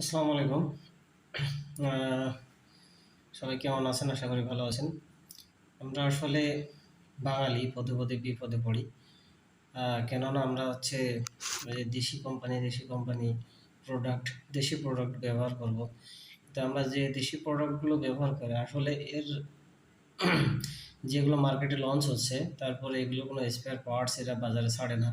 আসসালামু আলাইকুম। সবাই কেমন আছেন? আশা করি ভালো আছেন। আমরা আসলে বাঙালি, পদে পদে বিপদে পড়ি। কেননা আমরা হচ্ছে দেশি কোম্পানি দেশি কোম্পানি প্রোডাক্ট দেশি প্রোডাক্ট ব্যবহার করব। তো আমরা যে দেশি প্রোডাক্টগুলো ব্যবহার করি, আসলে এর যেগুলো মার্কেটে লঞ্চ হচ্ছে, তারপরে এগুলো কোনো স্পেয়ার পার্টস এরা বাজারে ছাড়ে না।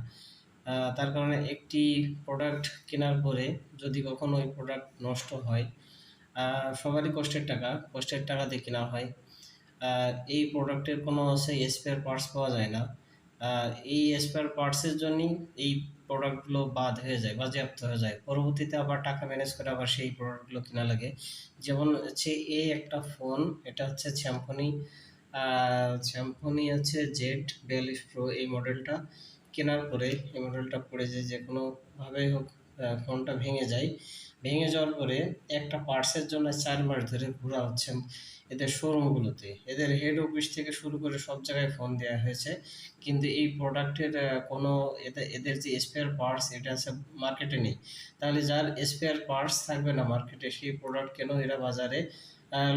তার কারণে একটি প্রোডাক্ট কেনার পরে যদি কখনো ওই প্রোডাক্ট নষ্ট হয় সবারই কষ্টের টাকা কষ্টের টাকা দিয়ে কেনা হয়। আর এই প্রোডাক্টের কোনো হচ্ছে স্পেয়ার পার্টস পাওয়া যায় না। এই স্পেয়ার পার্টসের জন্যই এই প্রোডাক্টগুলো বাদ হয়ে যায়, বাজেয়াপ্ত হয়ে যায়। পরবর্তীতে আবার টাকা ম্যানেজ করে আবার সেই প্রোডাক্টগুলো কেনা লাগে। যেমন হচ্ছে এই একটা ফোন এটা হচ্ছে স্যামফনি স্যামফনি হচ্ছে জেড বিয়াল্লিশ প্রো এই মডেলটা কেনার পরে এই মডেলটা পড়ে যে যে কোনোভাবেই হোক ফোনটা ভেঙে যায়। ভেঙে যাওয়ার পরে একটা পার্টসের জন্য চার মাস ধরে ঘোরা হচ্ছে এদের শোরুমগুলোতে এদের হেড অফিস থেকে শুরু করে সব জায়গায় ফোন দেওয়া হয়েছে। কিন্তু এই প্রোডাক্টের কোনো এদের যে স্পেয়ার পার্টস এটা আছে মার্কেটে নেই। তাহলে যার স্পেয়ার পার্টস থাকবে না মার্কেটে সেই প্রোডাক্ট কেন এরা বাজারে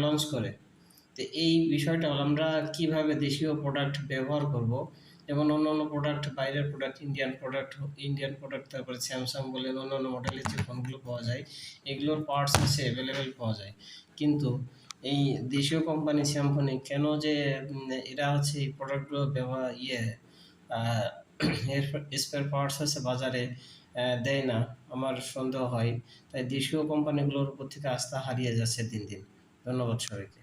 লঞ্চ করে? তো এই বিষয়টা আমরা কীভাবে দেশীয় প্রোডাক্ট ব্যবহার করব যেমন অন্য অন্য প্রোডাক্ট বাইরের product Indian product Indian product তারপরে স্যামসাং বলে অন্য অন্য মডেলের যে ফোনগুলো পাওয়া যায়, এগুলোর পার্টস হচ্ছে অ্যাভেলেবেল পাওয়া যায়। কিন্তু এই দেশীয় কোম্পানি স্যামফোনে কেন যে এরা হচ্ছে এই প্রোডাক্টগুলো ব্যবহার ইয়ে এর স্পেয়ার পার্টস আছে বাজারে দেয় না, আমার সন্দেহ হয়। তাই দেশীয় কোম্পানিগুলোর উপর থেকে আস্থা হারিয়ে যাচ্ছে দিন দিন। ধন্যবাদ সবাইকে।